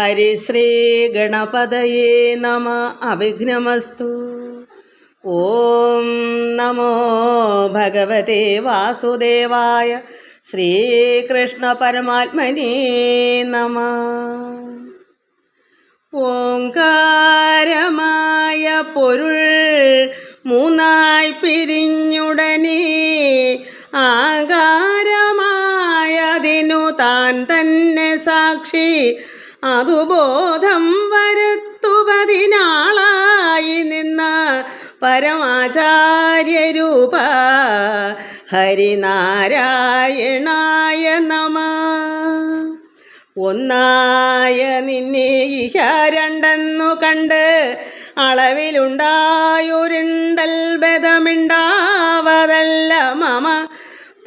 ഹരിശ്രീ ഗണപതയേ നമ. അവിഘ്നമസ്തു. ഓം നമോ ഭഗവതേ വാസുദേവായ ശ്രീകൃഷ്ണ പരമാത്മനേ നമ. ഓങ്കാരമായ പൊരുൾ മൂന്നായി പിരിഞ്ഞുടനെ ആകാരമായതിനു താൻ തന്നെ സാക്ഷി അതുബോധം വരുത്തുവതിനാളായി നിന്ന പരമാചാര്യരൂപ ഹരിനാരായണായ നമ. ഒന്നായ നിന്നെ ഇഹ രണ്ടെന്നു കണ്ട് അളവിലുണ്ടായൊരുണ്ടൽ ബദമിണ്ടാവതല്ല മമ.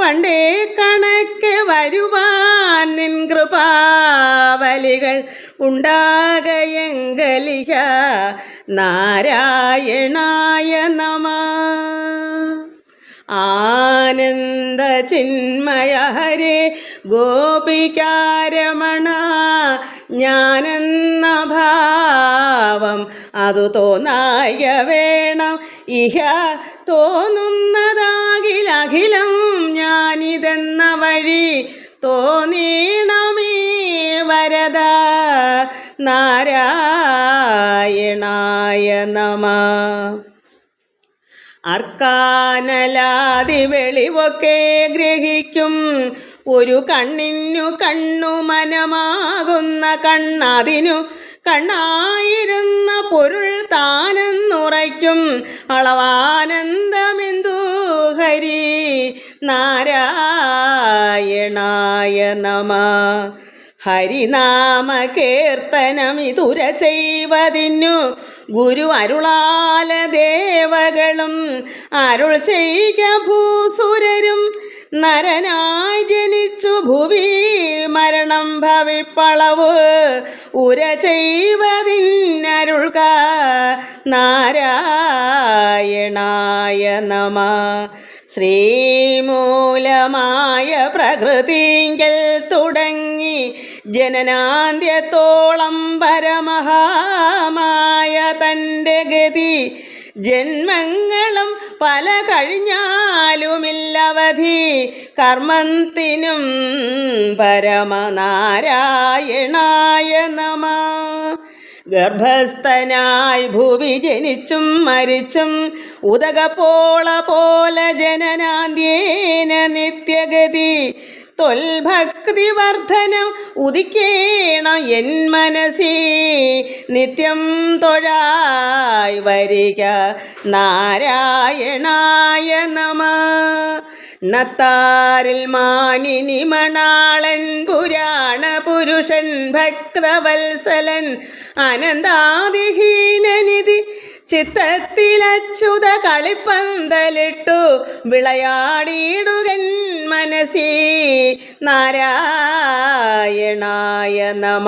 പണ്ടേ കണക്ക് വരുവാൻ നിൻ കൃപാവലികൾ ഉണ്ടാകയെങ്കലിക നാരായണായ നമ. ആനന്ദ ചിന്മയ ഹരേ ഗോപികാരമണ ഞാനെന്ന ഭാവം. അതു തോന്നായ വേണം ഇഹ തോന്നുന്നതാകിലഖിലം ഞാനിതെന്ന വഴി തോന്നീണമേ വരദ നാരായണായ നമ. അർക്കാനലാതി വെളിവൊക്കെ ഗ്രഹിക്കും. ഒരു കണ്ണിനു കണ്ണു മനമാകുന്ന കണ്ണതിനു കണ്ണായിരുന്ന പൊരുൾ താനെന്നുറയ്ക്കും. അളവാനന്ദമെന്തു ഹരി? നാരായണായ നമ. ഹരിനാമ കീർത്തനമിതുര ചെയ്വതിന്നു. ഗുരു അരുളാല ദേവകളും അരുൾ ചെയ്ക ഭൂസുരരും നരനായി ജനിച്ചു ഭൂവി മരണം ഭവിപ്പളവ് ഉര ചെയ്വതിന്നരുൾക നാരായണായ നമ. ശ്രീമൂലമായ പ്രകൃതിങ്കൽ തുടങ്ങി ജനനാന്ത്യത്തോളം പരമഹാമായ ജന്മങ്ങളും പല കഴിഞ്ഞാലുമില്ലവധി. കർമ്മത്തിനും പരമനാരായണായ നമ. ഗർഭസ്ഥനായി ഭൂവി ജനിച്ചും മരിച്ചും ഉദകപ്പോള പോലെ ജനനാന്ത്യേന നിത്യഗതി. തൊൽഭക്തി വർധനം ഉദിക്കേണം എൻ മനസ്സേ. നിത്യം തൊഴായി വരിക നാരായണായ നമ ണത്താരിൽ മാനിനി മണാളൻ പുരാണ പുരുഷൻ ഭക്തവത്സലൻ അനന്താതിഹീനനിധി ചിത്തത്തിലച്യുത കളിപ്പന്തലിട്ടു വിളയാടിയിടുകൻ മനസ്സി നാരായണായ നമ.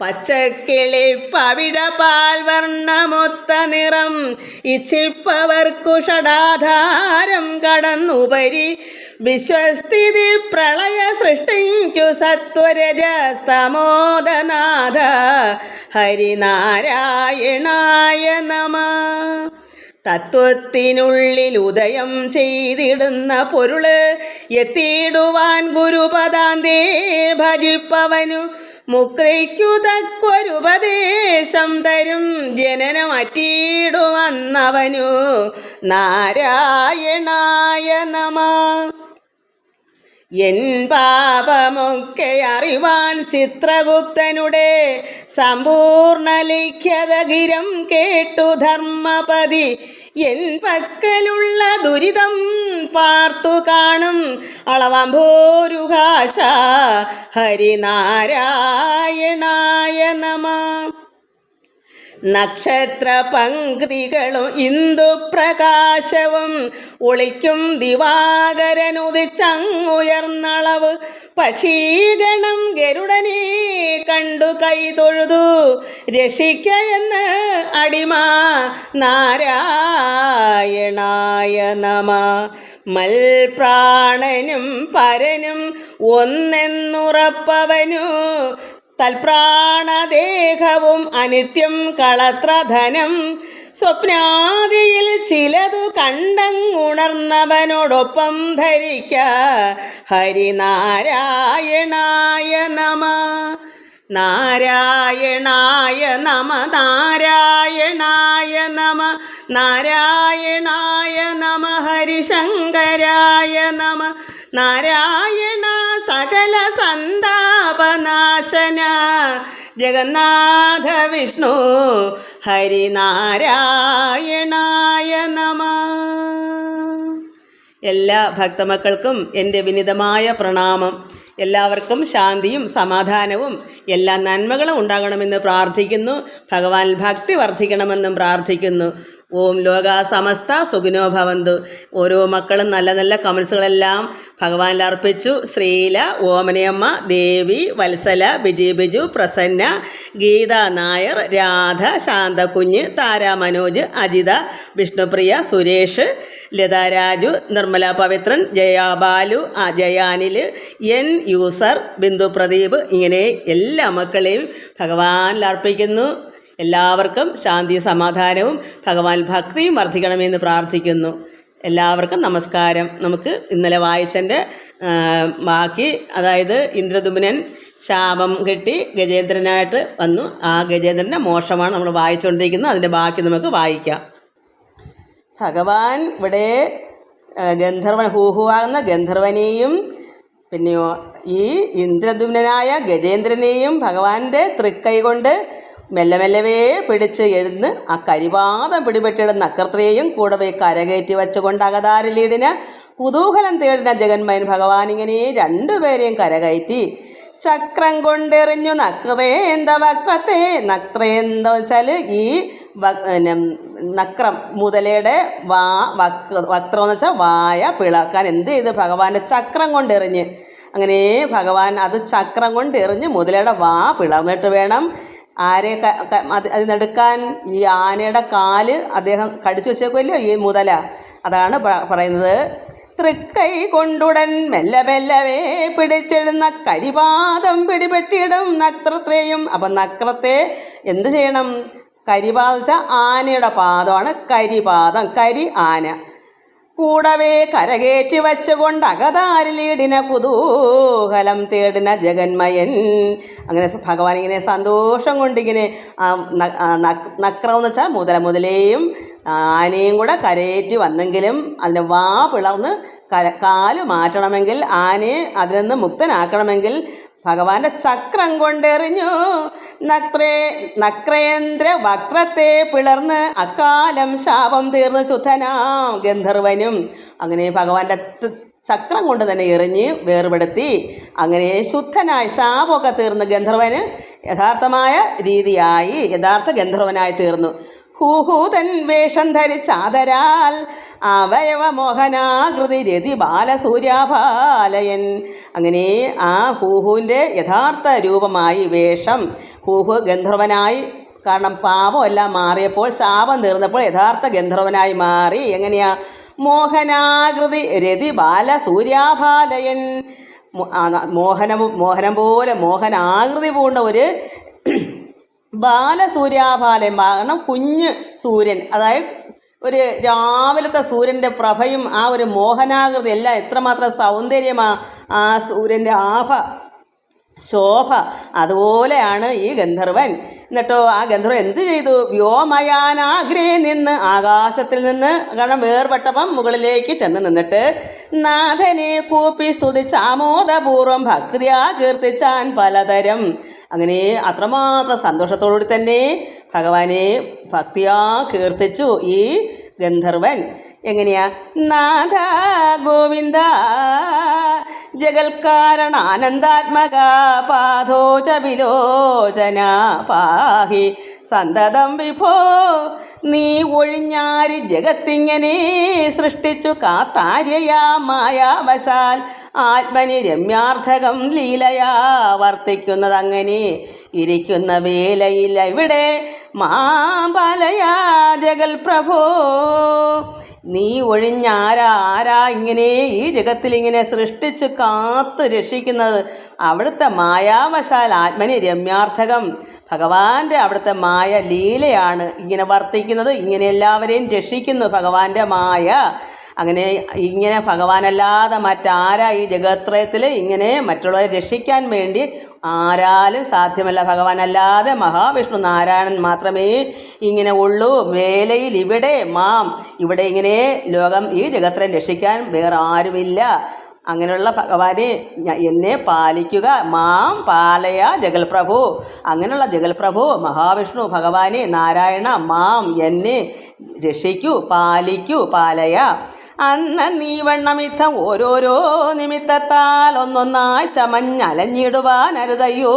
പച്ചക്കിളി പവിഴ പാൽ വർണമൊത്ത നിറം ഇച്ഛിപ്പവർക്കു ഷടാധാരം കടന്നുപരി. വിശ്വസ്ഥിതി പ്രളയ സൃഷ്ടിക്കു സത്വരജസ്തമോദനാഥ. ഹരിനാരായണായ നമ. തത്വത്തിനുള്ളിൽ ഉദയം ചെയ്തിടുന്ന പൊരുൾ എത്തിയിടുവാൻ ഗുരുപദാന്തേ ഭജിപ്പവനു. മുക്രയ്ക്കു തക്കൊരുപദേശം തരും ജനനമറ്റിയിടുവന്നവനു നാരായണായ നമ. എൻ പാപമൊക്കെ അറിവാൻ ചിത്രഗുപ്തനുടെ സമ്പൂർണ ലിഖ്യതഗിരം കേട്ടു ധർമ്മപതി. എൻ പക്കലുള്ള ദുരിതം പാർത്തു കാണും. അളവംഭോരുഘാഷ ഹരിനാരായണായ നമ. നക്ഷത്ര പങ്ക്തികളും ഇന്ദുപ്രകാശവും ഒളിക്കും ദിവാകരനുദിച്ചങ്ങുയർന്നളവ്. പക്ഷീഗണം ഗരുഡനെ കണ്ടു കൈ തൊഴുതു. രക്ഷിക്ക എന്ന് അടിമ നാരായണായ നമ. മൽപ്രാണനും പരനും ഒന്നെന്നുറപ്പവനു. തൽപ്രാണദേഹവും അനിത്യം കളത്രധനം. സ്വപ്നാദിയിൽ ചിലതു കണ്ടങ്ങുണർന്നവനോടൊപ്പം ധരിക്ക. ഹരിനാരായണായ നമ. നാരായണായ നമ നാരായണായ നമ നാരായണായ നമ ഹരിശങ്കരായ നമ നാരായണ സകല സന്താപനാശന ജഗന്നാഥ വിഷ്ണു ഹരിനാരായണായ നമ. എല്ലാ ഭക്തമക്കൾക്കും എന്റെ വിനിതമായ പ്രണാമം. എല്ലാവർക്കും ശാന്തിയും സമാധാനവും എല്ലാ നന്മകളും ഉണ്ടാകണമെന്ന് പ്രാർത്ഥിക്കുന്നു. ഭഗവാൻ ഭക്തി വർദ്ധിക്കണമെന്നും പ്രാർത്ഥിക്കുന്നു. ഓം ലോക സമസ്ത സുഖിനോ ഭവന്തു. ഓരോ മക്കളും നല്ല നല്ല കമൻസുകളെല്ലാം ഭഗവാനിൽ അർപ്പിച്ചു. ശ്രീല ഓമനയമ്മ ദേവി വത്സല ബിജി ബിജു പ്രസന്ന ഗീത നായർ രാധ ശാന്തകുഞ്ഞ് താര മനോജ് അജിത വിഷ്ണുപ്രിയ സുരേഷ് ലത രാജു നിർമ്മല പവിത്രൻ ജയ ബാലു ജയാനിൽ എൻ യൂസർ ബിന്ദു പ്രദീപ് ഇങ്ങനെ എല്ലാ മക്കളെയും ഭഗവാനിൽ അർപ്പിക്കുന്നു. എല്ലാവർക്കും ശാന്തി സമാധാനവും ഭഗവാൻ ഭക്തിയും വർദ്ധിക്കണമെന്ന് പ്രാർത്ഥിക്കുന്നു. എല്ലാവർക്കും നമസ്കാരം. നമുക്ക് ഇന്നലെ വായിച്ചന്റെ ബാക്കി അതായത് ഇന്ദ്രദുമനൻ ശാപം കിട്ടി ഗജേന്ദ്രനായിട്ട് വന്നു. ആ ഗജേന്ദ്രന്റെ മോശമാണ് നമ്മൾ വായിച്ചുകൊണ്ടിരിക്കുന്നത്. അതിന്റെ ബാക്കി നമുക്ക് വായിക്കാം. ഭഗവാൻ ഇവിടെ ഗന്ധർവൻ ഹൂഹുവാകുന്ന ഗന്ധർവനെയും പിന്നെയോ ഈ ഇന്ദ്രദുമ്നായ ഗജേന്ദ്രനെയും ഭഗവാന്റെ തൃക്കൈ കൊണ്ട് മെല്ലെ മെല്ലവേ പിടിച്ച് എഴുന്ന് ആ കരിവാദം പിടിപെട്ടിടുന്ന അക്കർത്രയെയും കൂടെ പോയി കരകയറ്റി വെച്ചുകൊണ്ട് അകതാരലീടിന് കുതൂഹലം തേടിന ജഗന്മയൻ ഭഗവാൻ ഇങ്ങനെ രണ്ടുപേരെയും കരകയറ്റി. ചക്രം കൊണ്ടെറിഞ്ഞു നക്രേന്ത വക്രത്തെ? നക്രേന്ത വെച്ചാൽ ഈ നക്രം മുതലയുടെ വാ വക്ര വക്രം എന്ന് വെച്ചാൽ വായ പിളർക്കാൻ എന്ത് ചെയ്ത്? ഭഗവാന്റെ ചക്രം കൊണ്ടെറിഞ്ഞ്. അങ്ങനെ ഭഗവാൻ അത് ചക്രം കൊണ്ടെറിഞ്ഞ് മുതലയുടെ വാ പിളർന്നിട്ട് വേണം ആരെ അത് അതിനെടുക്കാൻ ഈ ആനയുടെ കാൽ അദ്ദേഹം കടിച്ചു വെച്ചേക്കുമല്ലോ ഈ മുതല. അതാണ് പറയുന്നത്. തൃക്കൈ കൊണ്ടുടൻ മെല്ലെ മെല്ലവേ പിടിച്ചെഴുന്ന കരിപാദം പിടിപെട്ടിയിടും നക്രത്തെയും അപ്പം നക്രത്തെ എന്ത് ചെയ്യണം? കരിപാദം വെച്ചാൽ ആനയുടെ പാദമാണ് കരിപാദം കരി ആന. കൂടവേ കരകേറ്റി വച്ചുകൊണ്ട് അകതാരിലീടിന കുതൂഹലം തേടിന ജഗന്മയൻ. അങ്ങനെ ഭഗവാൻ ഇങ്ങനെ സന്തോഷം കൊണ്ടിങ്ങനെ നക്രമെന്ന് വെച്ചാൽ മുതല മുതലേയും ആനയും കൂടെ കരയേറ്റി വന്നെങ്കിലും അതിന്റെ വാ പിളർന്ന് കര കാൽ മാറ്റണമെങ്കിൽ ആനയെ അതിൽ നിന്ന് മുക്തനാക്കണമെങ്കിൽ ഭഗവാന്റെ ചക്രം കൊണ്ടെറിഞ്ഞു. നക്രേ നക്രേന്ദ്ര വക്രത്തെ പിളർന്ന് അക്കാലം ശാപം തീർന്ന് ശുദ്ധനാം ഗന്ധർവനും. അങ്ങനെ ഭഗവാന്റെ ചക്രം കൊണ്ട് തന്നെ എറിഞ്ഞ് വേർപെടുത്തി അങ്ങനെ ശുദ്ധനായി ശാപമൊക്കെ തീർന്ന് ഗന്ധർവന് യഥാർത്ഥമായ രീതിയായി യഥാർത്ഥ ഗന്ധർവനായി തീർന്നു. ഹൂഹൂതൻ വേഷം ധരിച്ചാതരാൽ അവയവമോഹനാകൃതി രതി ബാലസൂര്യാഭാലയൻ അങ്ങനെ ആ ഹൂഹുവിന്റെ യഥാർത്ഥ രൂപമായി വേഷം ഹൂഹു ഗന്ധർവനായി കാരണം പാപമെല്ലാം മാറിയപ്പോൾ ശാപം തീർന്നപ്പോൾ യഥാർത്ഥ ഗന്ധർവനായി മാറി. എങ്ങനെയാ? മോഹനാകൃതി രതി ബാലസൂര്യാഭാലയൻ മോഹനം മോഹനം പോലെ മോഹനാകൃതി പൂണ്ട ഒരു ബാലസൂര്യാഭാലൻ കാരണം കുഞ്ഞ് സൂര്യൻ. അതായത് ഒരു രാവിലത്തെ സൂര്യന്റെ പ്രഭയും ആ ഒരു മോഹനാകൃതി എല്ലാം എത്രമാത്രം സൗന്ദര്യമാണ് ആ സൂര്യന്റെ ആഭ ശോഭ. അതുപോലെയാണ് ഈ ഗന്ധർവൻ. എന്നിട്ടോ ആ ഗന്ധർവൻ എന്ത് ചെയ്തു? വ്യോമയാനാഗ്രേ നിന്ന് ആകാശത്തിൽ നിന്ന് കാരണം വേർപെട്ടപ്പം മുകളിലേക്ക് ചെന്ന് നിന്നിട്ട് നാഥനെ കൂപ്പി സ്തുതിച്ചാമോദപൂർവം ഭക്തിയാ കീർത്തിച്ചാൻ പലതരം. അങ്ങനെ അത്രമാത്രം സന്തോഷത്തോടുകൂടി തന്നെ ഭഗവാനെ ഭക്തിയാ കീർത്തിച്ചു ഈ ഗന്ധർവൻ. എങ്ങനെയാ? നാഥ ഗോവിന്ദ ജഗൽക്കാരണാനന്ദാത്മക പാധോച വിലോചന പാഹി സന്തതം വിഭോ നീ ഒഴിഞ്ഞാരി ജഗത്തിങ്ങനെ സൃഷ്ടിച്ചു കാത്താര്യയാ മായാവശാൽ. ആത്മനി രമ്യാർത്ഥകം ലീലയാ വർത്തിക്കുന്നതങ്ങനെ ഇരിക്കുന്ന വേലയില്ല ഇവിടെ മാബാലയാ ജഗൽ പ്രഭോ നീ ഒഴിഞ്ഞാരാ? ആരാ ഇങ്ങനെ ഈ ജഗത്തിലിങ്ങനെ സൃഷ്ടിച്ച് കാത്തു രക്ഷിക്കുന്നത്? അവിടുത്തെ മായാവശാൽ ആത്മനി രമ്യാർത്ഥകം. ഭഗവാന്റെ അവിടുത്തെ മായ ലീലയാണ് ഇങ്ങനെ വർത്തിക്കുന്നത്. ഇങ്ങനെ എല്ലാവരെയും രക്ഷിക്കുന്നു ഭഗവാന്റെ മായ. അങ്ങനെ ഇങ്ങനെ ഭഗവാനല്ലാതെ മറ്റാരാ ഈ ജഗത്രയത്തിൽ ഇങ്ങനെ മറ്റുള്ളവരെ രക്ഷിക്കാൻ വേണ്ടി ആരാലും സാധ്യമല്ല. ഭഗവാനല്ലാതെ മഹാവിഷ്ണു നാരായണൻ മാത്രമേ ഇങ്ങനെ ഉള്ളൂ. വേലയിൽ ഇവിടെ മാം ഇവിടെ ഇങ്ങനെ ലോകം ഈ ജഗത്രയം രക്ഷിക്കാൻ വേറെ ആരുമില്ല. അങ്ങനെയുള്ള ഭഗവാനെ എന്നെ പാലിക്കുക. മാം പാലയ ജഗൽപ്രഭു. അങ്ങനെയുള്ള ജഗൽപ്രഭു മഹാവിഷ്ണു ഭഗവാനെ നാരായണ മാം എന്നെ രക്ഷിക്കൂ പാലിക്കൂ പാലയ. അന്ന് നീ വണ്ണമിത്ത ഓരോരോ നിമിത്തത്താൽ ഒന്നൊന്നായി ചമഞ്ഞലഞ്ഞിടുവാൻ അരുതയ്യോ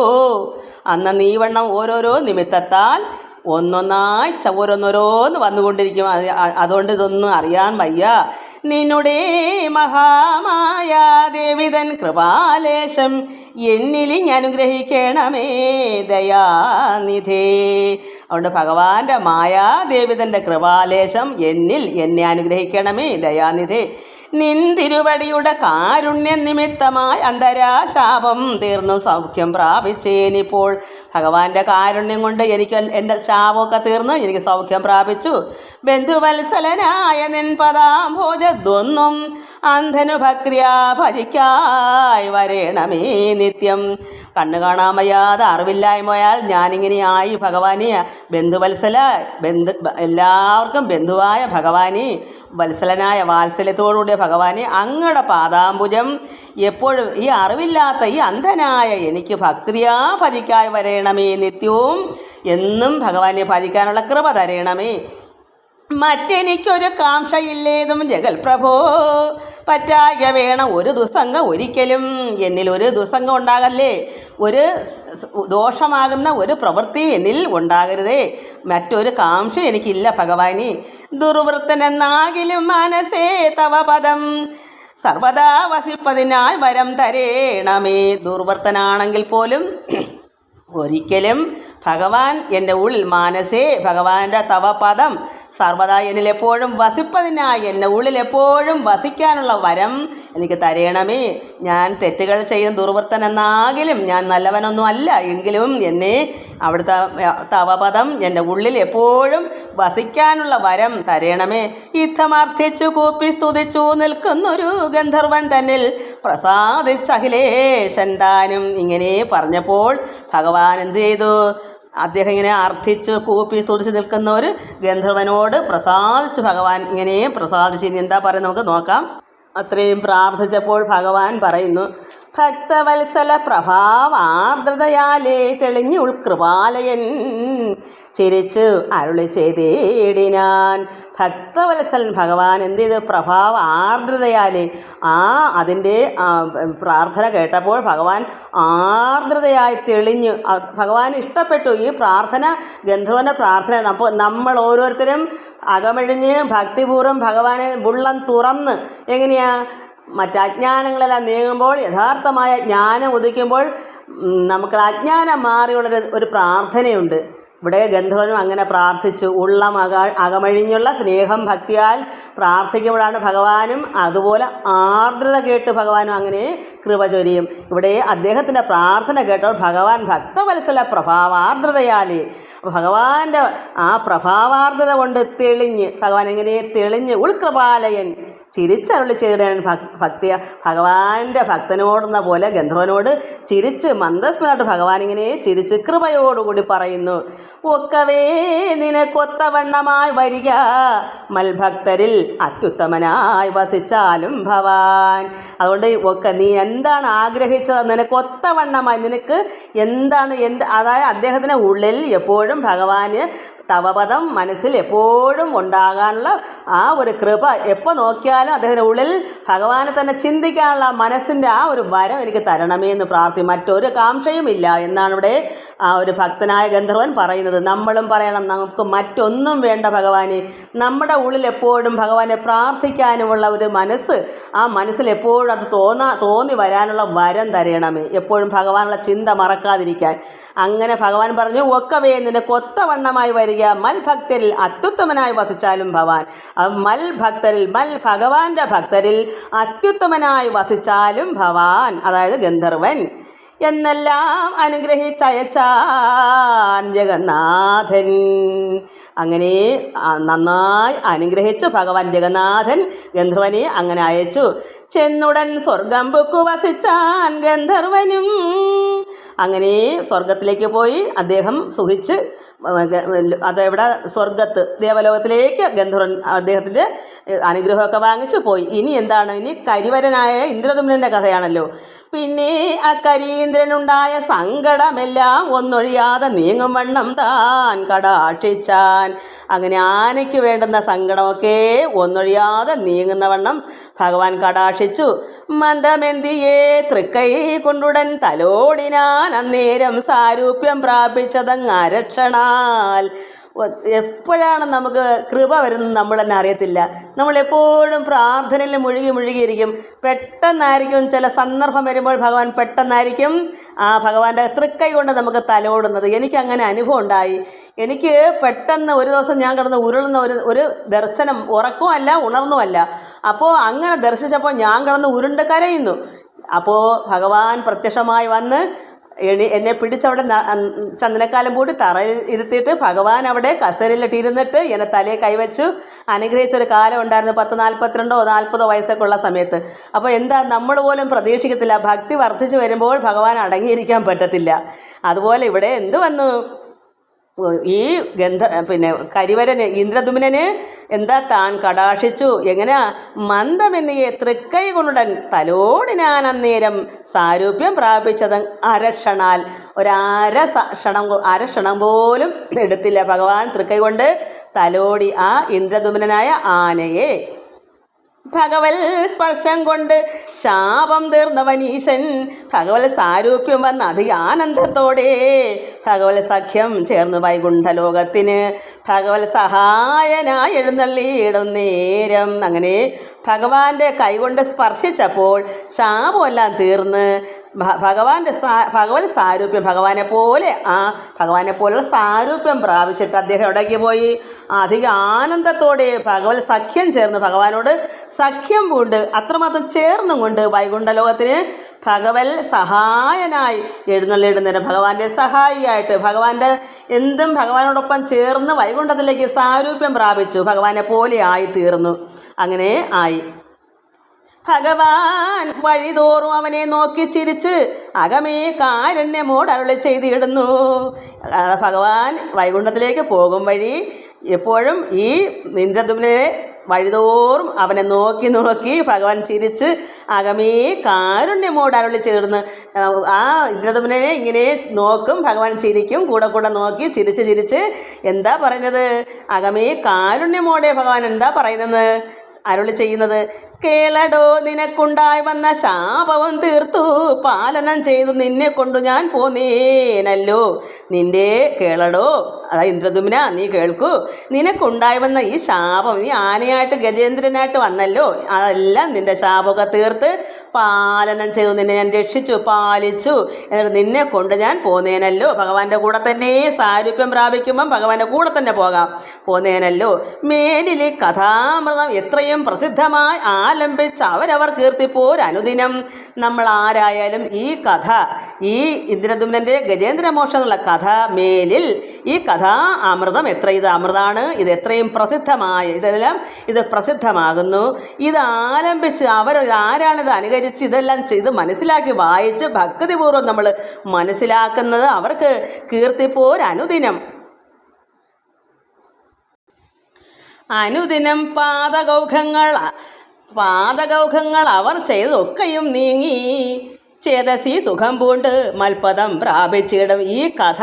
അന്ന് നീ വണ്ണം ഓരോരോ നിമിത്തത്താൽ ഒന്നൊന്നായി ചവരൊന്നോരോന്ന് വന്നുകൊണ്ടിരിക്കും. അതുകൊണ്ട് ഇതൊന്നും അറിയാൻ വയ്യ. നിന്നുടെ മഹാമായ ദേവിതൻ കൃപാലേശം എന്നിലിങ് അനുഗ്രഹിക്കണമേ ദയാനിധേ. അതുകൊണ്ട് ഭഗവാന്റെ മായാദേവിതന്റെ കൃപാലേശം എന്നിൽ എന്നെ അനുഗ്രഹിക്കണമേ ദയാനിധേ. നിൻ തിരുവടിയുടെ കാരുണ്യ നിമിത്തമായി അന്തരാശാപം തീർന്നു. സൗഖ്യം പ്രാപിച്ചേനിപ്പോൾ ഭഗവാന്റെ കാരുണ്യം കൊണ്ട് എനിക്ക് എന്റെ ശാപമൊക്കെ തീർന്നു. എനിക്ക് സൗഖ്യം പ്രാപിച്ചു. ബന്ധുവത്സലനായ നിൻ പദാംഭോജദ്വൊന്നും അന്ധനു ഭക്രിയാ ഭജിക്കായി വരേണമേ നിത്യം. കണ്ണു കാണാൻ വയ്യാതെ അറിവില്ലായ്മയാൽ ഞാനിങ്ങനെയായി ഭഗവാനെ. ബന്ധുവത്സല ബന്ധു എല്ലാവർക്കും ബന്ധുവായ ഭഗവാനെ. വത്സലനായ വാത്സല്യത്തോടുകൂടിയ ഭഗവാനെ അങ്ങയുടെ പാദാംബുജം എപ്പോഴും ഈ അറിവില്ലാത്ത ഈ അന്ധനായ എനിക്ക് ഭക്തിയാ ഭജിക്കായി വരേണമേ നിത്യവും എന്നും ഭഗവാനെ ഭജിക്കാനുള്ള കൃപ തരേണമേ. മറ്റെനിക്കൊരു കാംക്ഷയില്ലേതും ജഗൽ പ്രഭോ. പറ്റായ വേണം ഒരു ദുസംഗ ഒരിക്കലും എന്നിൽ ഒരു ദുസംഗം ഉണ്ടാകല്ലേ? ഒരു ദോഷമാകുന്ന ഒരു പ്രവൃത്തിയും എന്നിൽ ഉണ്ടാകരുതേ. മറ്റൊരു കാംക്ഷ എനിക്കില്ല ഭഗവാനി. ദുർവൃത്തനെന്നാകിലും മനസ്സേ തവ പദം സർവദാ വസിപ്പതിനായി വരം തരേണമേ. ദുർവർത്തനാണെങ്കിൽ പോലും ഒരിക്കലും ഭഗവാൻ എന്റെ ഉള്ളിൽ മാനസേ ഭഗവാന്റെ തവ പദം സർവദാ എന്നിൽ എപ്പോഴും വസിപ്പതിനായി എന്റെ ഉള്ളിൽ എപ്പോഴും വസിക്കാനുള്ള വരം എനിക്ക് തരയണമേ ഞാൻ തെറ്റുകൾ ചെയ്യുന്ന ദുർവൃത്തൻ എന്നാകിലും ഞാൻ നല്ലവനൊന്നും അല്ല. എങ്കിലും എന്നെ അവിടുത്തെ തവപദം എന്റെ ഉള്ളിൽ എപ്പോഴും വസിക്കാനുള്ള വരം തരയണമേ യുദ്ധമാർത്ഥിച്ചു കൂപ്പി സ്തുതിച്ചു നിൽക്കുന്നൊരു ഗന്ധർവൻ തന്നിൽ പ്രസാദിച്ചഖിലേശൻ താനും ഇങ്ങനെ പറഞ്ഞപ്പോൾ ഭഗവാൻ എന്ത് ചെയ്തു? അദ്ദേഹം ഇങ്ങനെ അർത്ഥിച്ച് കൂപ്പി തുടിച്ച് നിൽക്കുന്ന ഒരു ഗന്ധർവനോട് പ്രസാദിച്ചു ഭഗവാൻ ഇങ്ങനെ പ്രസാദിച്ച് ഇനി എന്താ പറയുന്നത് നമുക്ക് നോക്കാം. അത്രയും പ്രാർത്ഥിച്ചപ്പോൾ ഭഗവാൻ പറയുന്നു ഭക്തവത്സല പ്രഭാവാർദ്രതയാലേ തെളിഞ്ഞു ഉൾകൃപാലയൻ ചിരിച്ചു അരുളി ചെയ്തേടിനാൻ. ഭക്തവത്സലൻ ഭഗവാൻ എന്ത് ചെയ്തു പ്രഭാവ ആർദ്രതയാലേ ആ അതിന്റെ പ്രാർത്ഥന കേട്ടപ്പോൾ ഭഗവാൻ ആർദ്രതയായി തെളിഞ്ഞു ഭഗവാൻ ഇഷ്ടപ്പെട്ടു ഈ പ്രാർത്ഥന ഗന്ധർവന്റെ പ്രാർത്ഥന. നമ്മൾ ഓരോരുത്തരും അകമഴിഞ്ഞ് ഭക്തിപൂർവം ഭഗവാനെ ബുള്ളം തുറന്ന് എങ്ങനെയാ? മറ്റ് അജ്ഞാനങ്ങളെല്ലാം നീങ്ങുമ്പോൾ യഥാർത്ഥമായ ജ്ഞാനം ഉദിക്കുമ്പോൾ നമുക്ക് അജ്ഞാനം മാറിയുള്ളൊരു ഒരു പ്രാർത്ഥനയുണ്ട്. ഇവിടെ ഗന്ധർവനും അങ്ങനെ പ്രാർത്ഥിച്ചു. ഉള്ളം അക അകമഴിഞ്ഞുള്ള സ്നേഹം ഭക്തിയാൽ പ്രാർത്ഥിക്കുമ്പോഴാണ് ഭഗവാനും അതുപോലെ ആർദ്രത കേട്ട് ഭഗവാനും അങ്ങനെ കൃപ ചൊരിയും. ഇവിടെ അദ്ദേഹത്തിന്റെ പ്രാർത്ഥന കേട്ടപ്പോൾ ഭഗവാൻ ഭക്തവത്സല പ്രഭാവാർദ്രതയാലേ ഭഗവാന്റെ ആ പ്രഭാവാർദ്രത കൊണ്ട് തെളിഞ്ഞ് ഭഗവാൻ എങ്ങനെ തെളിഞ്ഞ് ഉൾകൃപാലയൻ ചിരിച്ചരുളി ചെയ്തിടാൻ ഭക്തിയ ഭഗവാന്റെ ഭക്തനോടുന്ന പോലെ ഗന്ധർവനോട് ചിരിച്ച് മന്ദസ്മനായിട്ട് ഭഗവാൻ ഇങ്ങനെ ചിരിച്ച് കൃപയോടുകൂടി പറയുന്നു. ഒക്കവേ നിനക്കൊത്തവണ്ണമായി വരിക. മൽഭക്തരിൽ അത്യുത്തമനായി വസിച്ചാലും ഭവാൻ. അതുകൊണ്ട് ഒക്കെ നീ എന്താണ് ആഗ്രഹിച്ചത്? നിനക്കൊത്തവണ്ണമായി നിനക്ക് എന്താണ് എന്റെ അതായത് അദ്ദേഹത്തിന്റെ ഉള്ളിൽ എപ്പോഴും ഭഗവാന് തവപദം മനസ്സിൽ എപ്പോഴും ഉണ്ടാകാനുള്ള ആ ഒരു കൃപ എപ്പോൾ നോക്കിയാലും അദ്ദേഹത്തിന്റെ ഉള്ളിൽ ഭഗവാനെ തന്നെ ചിന്തിക്കാനുള്ള മനസ്സിന്റെ ആ ഒരു വരം എനിക്ക് തരണമേ എന്ന് പ്രാർത്ഥി മറ്റൊരു കാംക്ഷയുമില്ല എന്നാണ് ഇവിടെ ആ ഒരു ഭക്തനായ ഗന്ധർവൻ പറയുന്നത്. നമ്മളും പറയണം നമുക്ക് മറ്റൊന്നും വേണ്ട ഭഗവാനെ. നമ്മുടെ ഉള്ളിൽ എപ്പോഴും ഭഗവാനെ പ്രാർത്ഥിക്കാനുമുള്ള ഒരു മനസ്സ് ആ മനസ്സിൽ എപ്പോഴും അത് തോന്നാ തോന്നി വരാനുള്ള വരം തരയണമേ എപ്പോഴും ഭഗവാനുള്ള ചിന്ത മറക്കാതിരിക്കാൻ. അങ്ങനെ ഭഗവാൻ പറഞ്ഞു ഒക്കവേ നിന്നെ കൊത്തവണ്ണമായി വരിക. മൽഭക്തരിൽ അത്യുത്തമനായി വസിച്ചാലും ഭവാൻ മൽ മൽഭക്തരിൽ മൽ ഭഗവാന്റെ ഭക്തരിൽ അത്യുത്തമനായി വസിച്ചാലും ഭവാൻ അതായത് ഗന്ധർവൻ. എന്നെല്ലാം അനുഗ്രഹിച്ചയച്ചാൻ ജഗന്നാഥൻ. അങ്ങനെ നന്നായി അനുഗ്രഹിച്ചു ഭഗവാൻ ജഗന്നാഥൻ ഗന്ധർവനെ അങ്ങനെ അയച്ചു. ചെന്നുടൻ സ്വർഗം പൊക്കു വസിച്ചാൻ ഗന്ധർവനും. അങ്ങനെ സ്വർഗത്തിലേക്ക് പോയി അദ്ദേഹം സുഖിച്ച് അതെവിടെ? സ്വർഗത്ത് ദേവലോകത്തിലേക്ക് ഗന്ധർവൻ അദ്ദേഹത്തിന്റെ അനുഗ്രഹമൊക്കെ വാങ്ങിച്ച് പോയി. ഇനി എന്താണ്? ഇനി കരിവരനായ ഇന്ദ്രദുമ്നന്റെ കഥയാണല്ലോ. പിന്നെ ആ കരീന്ദ്രനുണ്ടായ സങ്കടമെല്ലാം ഒന്നൊഴിയാതെ നീങ്ങും വണ്ണം താൻ കടാക്ഷിച്ചാൻ. അങ്ങനെ ആനയ്ക്ക് വേണ്ടുന്ന സങ്കടമൊക്കെ ഒന്നൊഴിയാതെ നീങ്ങുന്ന വണ്ണം ഭഗവാൻ കടാക്ഷിച്ചു. മന്ദമെന്തിയെ? തൃക്കൈ കൊണ്ടുടൻ തലോടിനാൻ അന്നേരം സാരൂപ്യം പ്രാപിച്ചതങ്ങ് അരക്ഷണാൽ ഒ- എപ്പോഴാണ് നമുക്ക് കൃപ വരുന്നത് നമ്മൾ തന്നെ അറിയത്തില്ല. നമ്മൾ എപ്പോഴും പ്രാർത്ഥനയിൽ മുഴുകി മുഴുകിയിരിക്കും. പെട്ടെന്നായിരിക്കും ചില സന്ദർഭം വരുമ്പോൾ ഭഗവാൻ പെട്ടെന്നായിരിക്കും ആ ഭഗവാന്റെ തൃക്കൈ കൊണ്ട് നമുക്ക് തലോടുന്നത്. എനിക്ക് അങ്ങനെ അനുഭവം ഉണ്ടായി. എനിക്ക് പെട്ടെന്ന് ഒരു ദിവസം ഞാൻ കിടന്ന് ഉരുളുന്ന ഒരു ഒരു ദർശനം ഉറക്കുമല്ല ഉണർന്നുമല്ല. അപ്പോൾ അങ്ങനെ ദർശിച്ചപ്പോൾ ഞാൻ കിടന്ന് ഉരുണ്ട് കരയുന്നു. അപ്പോൾ ഭഗവാൻ പ്രത്യക്ഷമായി വന്ന് എണി എന്നെ പിടിച്ചവിടെ ചന്ദനക്കാലം കൂടി തറയിൽ ഇരുത്തിയിട്ട് ഭഗവാൻ അവിടെ കസേരയിലിട്ടിരുന്നിട്ട് എന്നെ തലയെ കൈവച്ചു. അനുഗ്രഹിച്ചൊരു കാലം ഉണ്ടായിരുന്നു പത്ത് നാൽപ്പത്തിരണ്ടോ നാൽപ്പതോ വയസ്സൊക്കെ ഉള്ള സമയത്ത്. അപ്പോൾ എന്താ നമ്മൾ പോലും പ്രതീക്ഷിക്കത്തില്ല. ഭക്തി വർദ്ധിച്ചു വരുമ്പോൾ ഭഗവാൻ അടങ്ങിയിരിക്കാൻ പറ്റത്തില്ല. അതുപോലെ ഇവിടെ എന്ത് വന്നു? ഈ ഗന്ധ പിന്നെ കരിവരന് ഇന്ദ്രദുമ്നന് എന്താ താൻ കടാക്ഷിച്ചു? എങ്ങനെയാ മന്ദമെന്നിയെ തൃക്കൈ കൊണ്ടുടൻ തലോടിനാൻ അന്നേരം സാരൂപ്യം പ്രാപിച്ചത് അരക്ഷണാൽ. ഒരര ക്ഷണം അരക്ഷണം പോലും എടുത്തില്ല ഭഗവാൻ തൃക്കൈ കൊണ്ട് തലോടി ആ ഇന്ദ്രദുമനായ ആനയെ. ഭഗവൽ സ്പർശം കൊണ്ട് ശാപം തീർന്നവനീശൻ. ഭഗവൽ സാരൂപ്യം വന്ന അധിക ആനന്ദത്തോടെ ഭഗവൽ സഖ്യം ചേർന്ന് വൈകുണ്ഠ ലോകത്തിന് ഭഗവൽ സഹായനായി എഴുന്നള്ളിയിടും നേരം. അങ്ങനെ ഭഗവാന്റെ കൈകൊണ്ട് സ്പർശിച്ചപ്പോൾ ശാപമെല്ലാം തീർന്ന് ഭഗവാന്റെ സാ ഭഗവൽ സാരൂപ്യം ഭഗവാനെ പോലെ ആ ഭഗവാനെ പോലുള്ള സാരൂപ്യം പ്രാപിച്ചിട്ട് അദ്ദേഹം എവിടേക്ക് പോയി? അധിക ആനന്ദത്തോടെ ഭഗവത് സഖ്യം ചേർന്ന് ഭഗവാനോട് സഖ്യം പൂണ്ട് അത്രമാത്രം ചേർന്നും കൊണ്ട് വൈകുണ്ഠലോകത്തിന് ഭഗവൽ സഹായനായി എഴുന്നള്ളിടുന്നതിന് ഭഗവാന്റെ സഹായിയായിട്ട് ഭഗവാന്റെ എന്തും ഭഗവാനോടൊപ്പം ചേർന്ന് വൈകുണ്ഠത്തിലേക്ക് സാരൂപ്യം പ്രാപിച്ചു ഭഗവാനെ പോലെ ആയി തീർന്നു അങ്ങനെ ആയി. ഭഗവാൻ വഴിതോറും അവനെ നോക്കി ചിരിച്ച് അകമേ കാരുണ്യമോട് അരുളി ചെയ്തിടുന്നു ഭഗവാൻ വൈകുണ്ഠത്തിലേക്ക് പോകും വഴി എപ്പോഴും ഈ നിന്ദ്രദുമിനെ വഴിതോറും അവനെ നോക്കി നോക്കി ഭഗവാൻ ചിരിച്ച് അകമേ കാരുണ്യമോട് അരുളി ചെയ്തിടുന്നു ആ ഇന്ദ്രദുമ്നെ ഇങ്ങനെ നോക്കും ഭഗവാൻ ചിരിക്കും കൂടെ കൂടെ നോക്കി ചിരിച്ച് ചിരിച്ച് എന്താ പറയുന്നത്? അകമേ കാരുണ്യമോടെ ഭഗവാൻ എന്താ പറയുന്നത്? അരുളി ചെയ്യുന്നത് കേളടോ നിനക്കുണ്ടായി വന്ന ശാപവും തീർത്തു. പാലനം ചെയ്തു നിന്നെ കൊണ്ടു ഞാൻ പോന്നേനല്ലോ. നിന്റെ കേളടോ അതാ ഇന്ദ്രദുമ്ന നീ കേൾക്കൂ. നിനക്കുണ്ടായി വന്ന ഈ ശാപം നീ ആനയായിട്ട് ഗജേന്ദ്രനായിട്ട് വന്നല്ലോ. അതെല്ലാം നിന്റെ ശാപമൊക്കെ തീർത്ത് പാലനം ചെയ്തു. നിന്നെ ഞാൻ രക്ഷിച്ചു പാലിച്ചു. എന്നിട്ട് നിന്നെ കൊണ്ട് ഞാൻ പോന്നേനല്ലോ. ഭഗവാന്റെ കൂടെ തന്നെ സാരൂപ്യം പ്രാപിക്കുമ്പം ഭഗവാന്റെ കൂടെ തന്നെ പോകാം. പോന്നേനല്ലോ. മേലിലെ കഥാമൃതം എത്രയും പ്രസിദ്ധമായി ആലംബിച്ച് അവരവർ കീർത്തിപ്പോരനുദിനം നമ്മൾ ആരായാലും ഈ കഥ ഈ ഇന്ദ്രദുമ്നന്റെ ഗജേന്ദ്രമോക്ഷം എന്നുള്ള കഥ മേലിൽ ഈ കഥാ അമൃതം എത്ര ഇത് അമൃതാണ് ഇത് എത്രയും പ്രസിദ്ധമായ ഇതെല്ലാം ഇത് പ്രസിദ്ധമാകുന്നു. ഇത് ആലംബിച്ച് അവർ ആരാണിത് അനുകരിച്ച് ഇതെല്ലാം ചെയ്ത് മനസ്സിലാക്കി വായിച്ച് ഭക്തിപൂർവം നമ്മൾ മനസ്സിലാക്കുന്നത് അവർക്ക് കീർത്തിപ്പോരനുദിനം അനുദിനം. പാദഗൗഖങ്ങൾ പാദഗൗഖങ്ങൾ അവർ ചെയ്തൊക്കെയും നീങ്ങി. ചേതസി സുഖം പൂണ്ട് മൽപദം പ്രാപിച്ചിടും ഈ കഥ.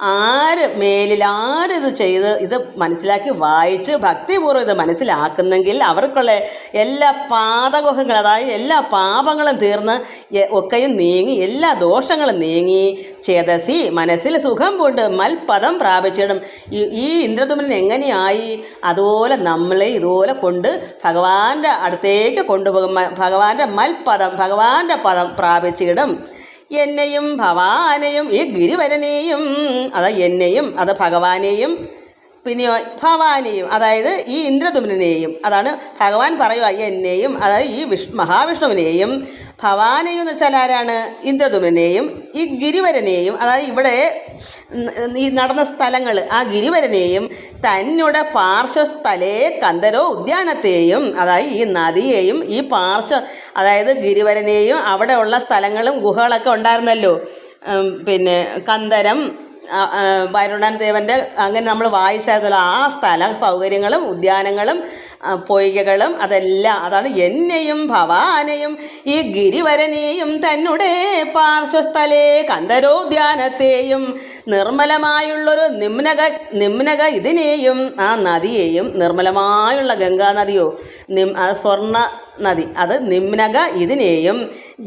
ആര് മേലിൽ ആരിത് ചെയ്ത് ഇത് മനസ്സിലാക്കി വായിച്ച് ഭക്തിപൂർവം ഇത് മനസ്സിലാക്കുന്നെങ്കിൽ അവർക്കുള്ള എല്ലാ പാതകുഹങ്ങളും അതായത് എല്ലാ പാപങ്ങളും തീർന്ന് ഒക്കെയും നീങ്ങി എല്ലാ ദോഷങ്ങളും നീങ്ങി ചേതസി മനസ്സിൽ സുഖം പൂണ്ട് മൽപദം പ്രാപിച്ചിടും. ഈ ഇന്ദ്രതുമൻ എങ്ങനെയായി? അതുപോലെ നമ്മളെ ഇതുപോലെ കൊണ്ട് ഭഗവാന്റെ അടുത്തേക്ക് കൊണ്ടുപോകും. ഭഗവാന്റെ മൽപദം ഭഗവാന്റെ പദം പ്രാപിച്ചിടും. എന്നെയും ഭവാനെയും ഈ ഗിരിവരനെയും അതാ എന്നെയും അത് ഭഗവാനെയും പിന്നെയോ ഭവാനെയും അതായത് ഈ ഇന്ദ്രദുമ്നെയും അതാണ് ഭഗവാൻ പറയുക എന്നെയും അതായത് ഈ വിഷ് മഹാവിഷ്ണുവിനെയും. ഭവാനെയും എന്ന് വെച്ചാൽ ആരാണ്? ഇന്ദ്രദുമ്നെയും ഈ ഗിരിവരനെയും അതായത് ഇവിടെ ഈ നടന്ന സ്ഥലങ്ങൾ ആ ഗിരിവരനെയും തന്നുടെ പാർശ്വസ്ഥലേ കന്തരോ ഉദ്യാനത്തെയും അതായത് ഈ നദിയെയും ഈ പാർശ്വ അതായത് ഗിരിവരനെയും അവിടെയുള്ള സ്ഥലങ്ങളും ഗുഹകളൊക്കെ ഉണ്ടായിരുന്നല്ലോ. പിന്നെ ആ, വരുണൻ ദേവന്റെ അങ്ങനെ നമ്മൾ വായിച്ചതിൽ ആ സ്ഥല സൗകര്യങ്ങളും ഉദ്യാനങ്ങളും പൊയ്കകളും അതെല്ലാം അതാണ് എന്നെയും ഭവാനെയും ഈ ഗിരിവരനെയും തന്നെ പാർശ്വസ്ഥലേ കന്തരോദ്യാനത്തെയും നിർമ്മലമായുള്ളൊരു നിമ്നക നിമ്നക ഇതിനെയും ആ നദിയെയും നിർമ്മലമായുള്ള ഗംഗാനദിയോ നിം സ്വർണ നദി അത് നിമ്നക ഇതിനെയും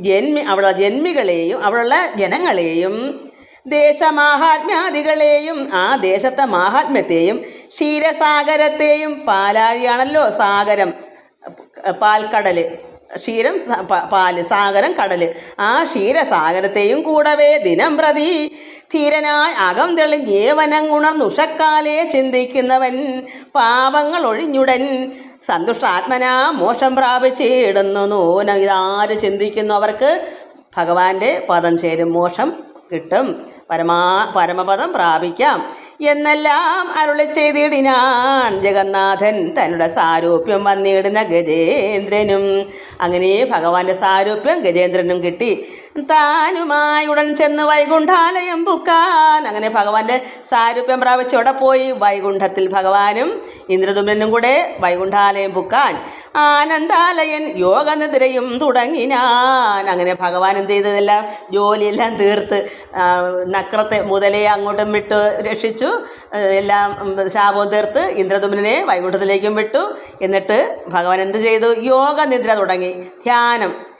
ജന്മി അവിടെ ജന്മികളെയും അവിടെയുള്ള ജനങ്ങളെയും ദേശമാഹാത്മ്യാദികളെയും ആ ദേശത്തെ മാഹാത്മ്യത്തെയും ക്ഷീരസാഗരത്തെയും പാലാഴിയാണല്ലോ സാഗരം പാൽക്കടൽ ക്ഷീരം പാൽ സാഗരം കടൽ ആ ക്ഷീരസാഗരത്തെയും കൂടവേ ദിനം പ്രതി ധീരനായി അകം തെളിഞ്ഞേവനങ്ങുണർന്നുഷക്കാലേ ചിന്തിക്കുന്നവൻ പാപങ്ങൾ ഒഴിഞ്ഞുടൻ സന്തുഷ്ടാത്മനാ മോക്ഷം പ്രാപിച്ചിടുന്നു നൂനം. ഇതാര് ചിന്തിക്കുന്നു അവർക്ക്? ഭഗവാന്റെ പദം ചേരും മോക്ഷം കിട്ടും. പരമാ പരമപദം പ്രാപിക്കാം. എന്നെല്ലാം അരുളി ചെയ്തിടിനാൻ ജഗന്നാഥൻ തന്നുടെ സാരൂപ്യം വന്നിടുന്ന ഗജേന്ദ്രനും. അങ്ങനെ ഭഗവാന്റെ സാരൂപ്യം ഗജേന്ദ്രനും കിട്ടി. താനുമായി ഉടൻ ചെന്ന് വൈകുണ്ഠാലയം പുക്കാൻ. അങ്ങനെ ഭഗവാന്റെ സാരൂപ്യം പ്രാപിച്ചവിടെ പോയി വൈകുണ്ഠത്തിൽ ഭഗവാനും ഇന്ദ്രദുമ്നും കൂടെ വൈകുണ്ഠാലയം പുക്കാൻ. ആനന്ദാലയൻ യോഗനിദ്രയും തുടങ്ങിനാൻ. അങ്ങനെ ഭഗവാൻ എന്ത് ചെയ്തതെല്ലാം? ജോലിയെല്ലാം തീർത്ത് നക്രത്തെ മുതലേ അങ്ങോട്ടും വിട്ടു രക്ഷിച്ചു. എല്ലാം ശാപവും തീർത്ത് ഇന്ദ്രദുമ്നെ വൈകുണ്ഠത്തിലേക്കും വിട്ടു. എന്നിട്ട് ഭഗവാൻ എന്ത് ചെയ്തു? യോഗനിദ്ര തുടങ്ങി. ധ്യാനം.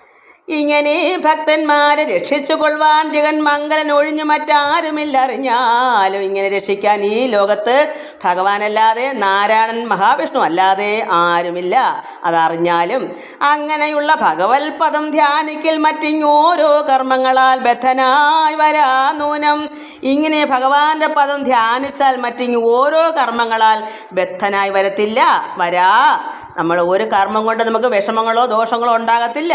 ഇങ്ങനെ ഭക്തന്മാരെ രക്ഷിച്ചു കൊള്ളുവാൻ ജഗൻ മംഗലൻ ഒഴിഞ്ഞു മറ്റാരുമില്ലറിഞ്ഞാലും ഇങ്ങനെ രക്ഷിക്കാൻ ഈ ലോകത്ത് ഭഗവാനല്ലാതെ നാരായണൻ മഹാവിഷ്ണു അല്ലാതെ ആരുമില്ല. അതറിഞ്ഞാലും അങ്ങനെയുള്ള ഭഗവത് പദം ധ്യാനിക്കൽ മറ്റിങ്ങോരോ കർമ്മങ്ങളാൽ ബദ്ധനായി വരാ നൂനം. ഇങ്ങനെ ഭഗവാന്റെ പദം ധ്യാനിച്ചാൽ മറ്റിങ്ങോരോ കർമ്മങ്ങളാൽ ബദ്ധനായി വരത്തില്ല. വരാ. നമ്മൾ ഒരു കർമ്മം കൊണ്ട് നമുക്ക് വിഷമങ്ങളോ ദോഷങ്ങളോ ഉണ്ടാകത്തില്ല.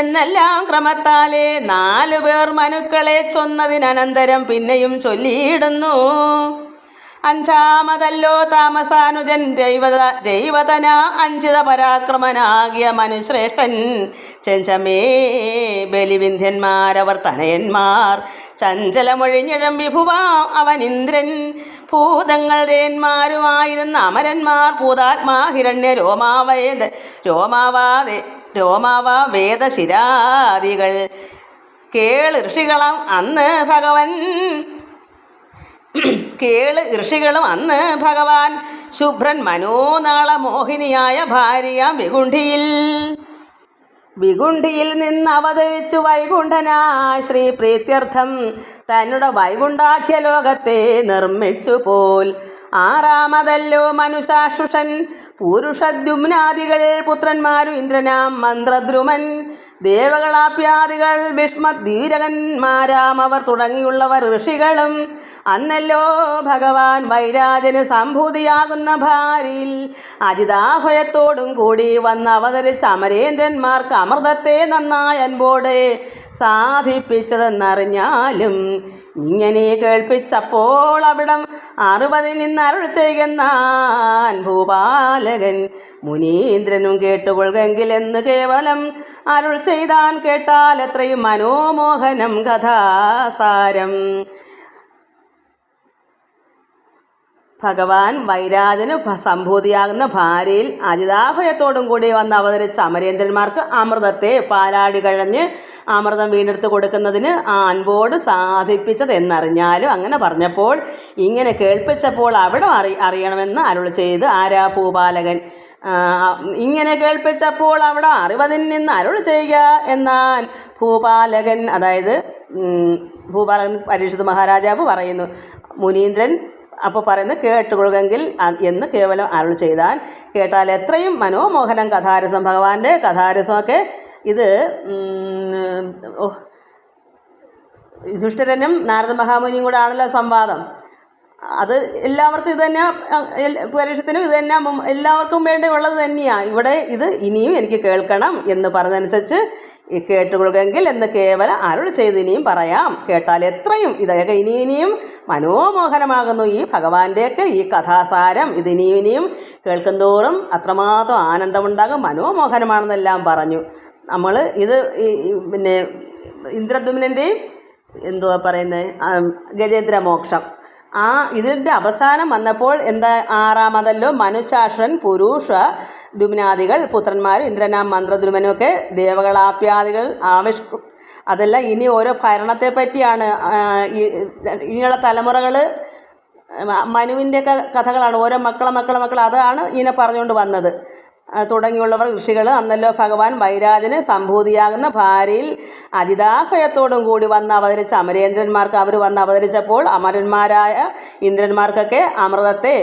എന്നെല്ലാം ക്രമത്താലെ നാലു പേർ മനുക്കളെ ചൊന്നതിനനന്തരം പിന്നെയും ചൊല്ലിയിടുന്നു. അഞ്ചാമതല്ലോ താമസാനുജൻ ദൈവത ദൈവതന അഞ്ചിത പരാക്രമനാകിയ മനുശ്രേഷ്ഠൻ ചെഞ്ചമേ ബലിവിന്ധ്യന്മാരവർ തനയന്മാർ ചഞ്ചലമൊഴിഞ്ഞിഴം വിഭുവാം അവൻ ഇന്ദ്രൻ. ഭൂതങ്ങളുടെന്മാരുമായിരുന്ന അമരന്മാർ ഭൂതാത്മാ ഹിരണ്യ രോമാവേദ രോമാവാദേ രോമാവാ വേദശിരാദികൾ. കേൾ ഋഷികളം അന്ന് ഭഗവൻ കേൾ ഋഷികളും അന്ന് ഭഗവാൻ ശുഭ്രൻ മനോനാള മോഹിനിയായ ഭാര്യ വികുണ്ഠിയിൽ വികുണ്ഠിയിൽ നിന്ന് അവതരിച്ചു വൈകുണ്ഠനായ ശ്രീ പ്രീത്യർത്ഥം തന്നുടെ വൈകുണ്ഠാഖ്യ ലോകത്തെ നിർമ്മിച്ചു പോൽ. ആറാമതല്ലോ മനുഷാഷുഷൻ പുരുഷദ്യുമ്നാദികൾ പുത്രന്മാരു ഇന്ദ്രനാം മന്ത്രദ്രുമൻ. ദേവകളാപ്യാദികൾ ഭീഷ്മത് ധീരകന്മാരാം അവർ തുടങ്ങിയുള്ളവർ ഋഷികളും. അന്നല്ലോ ഭഗവാൻ വൈരാജന് സംഭൂതിയാകുന്ന ഭാര്യയിൽ അജിതാഭയത്തോടും കൂടി വന്ന് അവതരിച്ച അമരേന്ദ്രന്മാർക്ക് അമൃതത്തെ നന്നായി അൻപോടെ. സാധിപ്പിച്ചതെന്നറിഞ്ഞാലും ഇങ്ങനെ കേൾപ്പിച്ചപ്പോൾ അവിടം അറുപതിൽ നിന്ന് അരുൾ ചെയ്യുന്നാൻ ഭൂപാലകൻ മുനീന്ദ്രനും കേട്ടുകൊള്ളുകെങ്കിലെന്ന് കേവലം അരുൾ ചെയ്താൻ കേട്ടാൽ എത്രയും മനോമോഹനം കഥാസാരം ഭഗവാൻ വൈരാജന് സംഭൂതിയാകുന്ന ഭാര്യയിൽ അജിതാഭയത്തോടും കൂടി വന്ന് അവതരിച്ച അമരേന്ദ്രന്മാർക്ക് അമൃതത്തെ പാലാടി കഴിഞ്ഞ് അമൃതം വീണ്ടെടുത്ത് കൊടുക്കുന്നതിന് ആ അൻപോട് സാധിപ്പിച്ചത് എന്നറിഞ്ഞാലും അങ്ങനെ പറഞ്ഞപ്പോൾ ഇങ്ങനെ കേൾപ്പിച്ചപ്പോൾ അവിടെ അറി അറിയണമെന്ന് അരുൾ ചെയ്ത് ആരാ ഭൂപാലകൻ? ഇങ്ങനെ കേൾപ്പിച്ചപ്പോൾ അവിടെ അറിവതിൽ നിന്ന് അരുൾ ചെയ്യുക എന്നാൽ ഭൂപാലകൻ അതായത് ഭൂപാലകൻ പരീക്ഷിത് മഹാരാജാവ് പറയുന്നു മുനീന്ദ്രൻ അപ്പോൾ പറയുന്നത് കേട്ടുകൊള്ളുകെങ്കിൽ എന്ന് കേവലം അരുൾ ചെയ്താൽ കേട്ടാൽ എത്രയും മനോമോഹനം കഥാരസം ഭഗവാന്റെ കഥാരസമൊക്കെ ഇത് യുധിഷ്ഠിരനും നാരദ മഹാമുനിയും കൂടെ ആണല്ലോ സംവാദം. അത് എല്ലാവർക്കും ഇത് തന്നെ പരീക്ഷത്തിനും ഇത് തന്നെ എല്ലാവർക്കും വേണ്ടി ഉള്ളത് തന്നെയാണ് ഇവിടെ ഇത് ഇനിയും എനിക്ക് കേൾക്കണം എന്ന് പറഞ്ഞതനുസരിച്ച് ഈ കേട്ടുകൊള്ളുമെങ്കിൽ എന്ന് കേവലം അരുൾ ചെയ്ത് ഇനിയും പറയാം. കേട്ടാൽ എത്രയും ഇതൊക്കെ ഇനി ഇനിയും മനോമോഹനമാകുന്നു ഈ ഭഗവാന്റെയൊക്കെ ഈ കഥാസാരം. ഇത് ഇനിയും ഇനിയും കേൾക്കുന്തോറും അത്രമാത്രം ആനന്ദമുണ്ടാകും. മനോമോഹനമാണെന്നെല്ലാം പറഞ്ഞു. നമ്മൾ ഇത് പിന്നെ ഇന്ദ്രദ്യുമ്നന്റെയും എന്തുവാ പറയുന്നത് ഗജേന്ദ്രമോക്ഷം. ആ ഇതിന്റെ അവസാനം വന്നപ്പോൾ എന്താ ആറാമതല്ലോ? മനുശാസ്ത്രൻ പുരുഷ ദുമിനാദികൾ പുത്രന്മാർ ഇന്ദ്രനാം മന്ത്രദ്രുമനുമൊക്കെ ദേവകളാപ്യാദികൾ ആവിഷ് അതെല്ലാം ഇനി ഓരോ ഭരണത്തെ പറ്റിയാണ് ഇനിയുള്ള തലമുറകൾ മനുവിന്റെയൊക്കെ കഥകളാണ് ഓരോ മക്കളെ മക്കളെ മക്കൾ അതാണ് ഇങ്ങനെ പറഞ്ഞുകൊണ്ട് വന്നത്. തുടങ്ങിയുള്ളവർ ഋഷികൾ അന്നല്ലോ ഭഗവാൻ വൈരാജന് സംഭൂതിയാകുന്ന ഭാര്യയിൽ അതിദാഹയത്തോടും കൂടി വന്ന് അവതരിച്ച അമരേന്ദ്രന്മാർക്ക് അവർ വന്ന് അവതരിച്ചപ്പോൾ അമരന്മാരായ ഇന്ദ്രന്മാർക്കൊക്കെ അമൃതത്തെ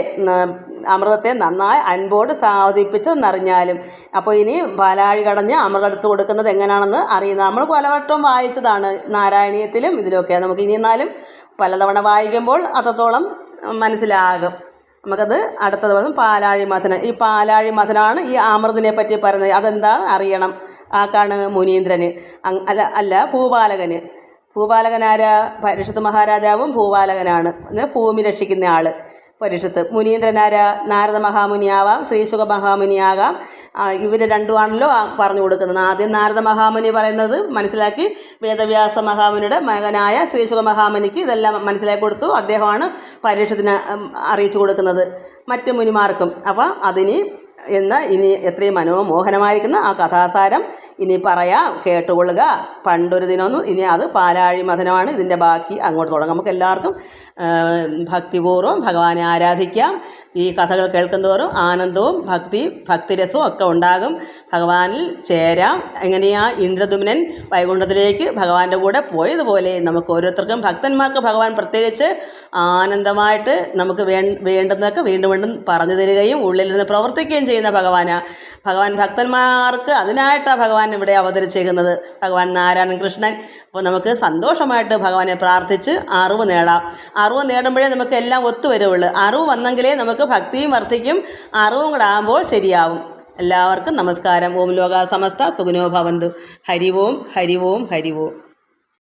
അമൃതത്തെ നന്നായി അൻപോട് സാധിപ്പിച്ചെന്നറിഞ്ഞാലും അപ്പോൾ ഇനി പാലാഴി കടഞ്ഞ് അമൃതം എടുത്ത് കൊടുക്കുന്നത് എങ്ങനെയാണെന്ന് അറിയുന്നത് നമ്മൾ പലവട്ടവും വായിച്ചതാണ് നാരായണീയത്തിലും ഇതിലൊക്കെ. നമുക്ക് ഇനി എന്നാലും പലതവണ വായിക്കുമ്പോൾ അത്രത്തോളം മനസ്സിലാകും. നമുക്കത് അടുത്ത ദിവസം പാലാഴി മഥനം. ഈ പാലാഴി മഥനാണ് ഈ അമൃതിനെ പറ്റി പറയുന്നത്. അതെന്താണ്? അറിയണം. ആക്കാണ് മുനീന്ദ്രന്. അല്ല അല്ല ഭൂപാലകന്. ഭൂപാലകനാരാ? പരിഷത്ത് മഹാരാജാവും ഭൂപാലകനാണ്. ഭൂമി രക്ഷിക്കുന്ന ആൾ പരീക്ഷത്ത് മുനീന്ദ്രനാര നാരദ മഹാമുനിയാവാം ശ്രീശുഖ മഹാമുനിയാകാം. ഇവർ രണ്ടുമാണല്ലോ പറഞ്ഞു കൊടുക്കുന്നത്. ആദ്യം നാരദ മഹാമുനി പറയുന്നത് മനസ്സിലാക്കി. വേദവ്യാസ മഹാമുനിയുടെ മകനായ ശ്രീശുഖ മഹാമുനിക്ക് ഇതെല്ലാം മനസ്സിലാക്കി കൊടുത്തു. അദ്ദേഹമാണ് പരീക്ഷത്തിന് അറിയിച്ചു കൊടുക്കുന്നത്. മറ്റു മുനിമാർക്കും. അപ്പോൾ അതിനി എന്ന ഇനി എത്രയും മനോമോഹനമായിരിക്കുന്ന ആ കഥാസാരം ഇനി പറയാം കേട്ടുകൊള്ളുക. പണ്ടൊരു ദിനമൊന്നും ഇനി അത് പാലാഴി മഥനമാണ്. ഇതിന്റെ ബാക്കി അങ്ങോട്ട് തുടങ്ങാം. നമുക്ക് എല്ലാവർക്കും ഭക്തിപൂർവം ഭഗവാനെ ആരാധിക്കാം. ഈ കഥകൾ കേൾക്കുന്നതോറും ആനന്ദവും ഭക്തി ഭക്തിരസവും ഒക്കെ ഉണ്ടാകും. ഭഗവാനിൽ ചേരാം. എങ്ങനെയാ ഇന്ദ്രദുമ്നൻ വൈകുണ്ഠത്തിലേക്ക് ഭഗവാന്റെ കൂടെ പോയതുപോലെ നമുക്ക് ഓരോരുത്തർക്കും ഭക്തന്മാർക്ക് ഭഗവാൻ പ്രത്യേകിച്ച് ആനന്ദമായിട്ട് നമുക്ക് വേ വേണ്ടുന്നതൊക്കെ വീണ്ടും വീണ്ടും പറഞ്ഞു തരികയും ഉള്ളിൽ നിന്ന് പ്രവർത്തിക്കുകയും ചെയ്യുന്ന ഭഗവാനാണ് ഭഗവാൻ ഭക്തന്മാർക്ക് അതിനായിട്ടാണ് ഭഗവാൻ ഇവിടെ അവതരിച്ചേക്കുന്നത് ഭഗവാൻ നാരായണൻ കൃഷ്ണൻ. അപ്പോൾ നമുക്ക് സന്തോഷമായിട്ട് ഭഗവാനെ പ്രാർത്ഥിച്ച് അറിവ് നേടാം. അറിവ് നേടുമ്പോഴേ നമുക്ക് എല്ലാം ഒത്തുവരുള്ളൂ അറിവ് വന്നെങ്കിലേ നമുക്ക് ഭക്തിയും വർദ്ധിക്കും. അറിവും കൂടെ ആകുമ്പോൾ ശരിയാവും. എല്ലാവർക്കും നമസ്കാരം. ഓം ലോക സമസ്ത. ഭവന്തു. ഹരി ഓം ഹരി ഓം ഹരി ഓം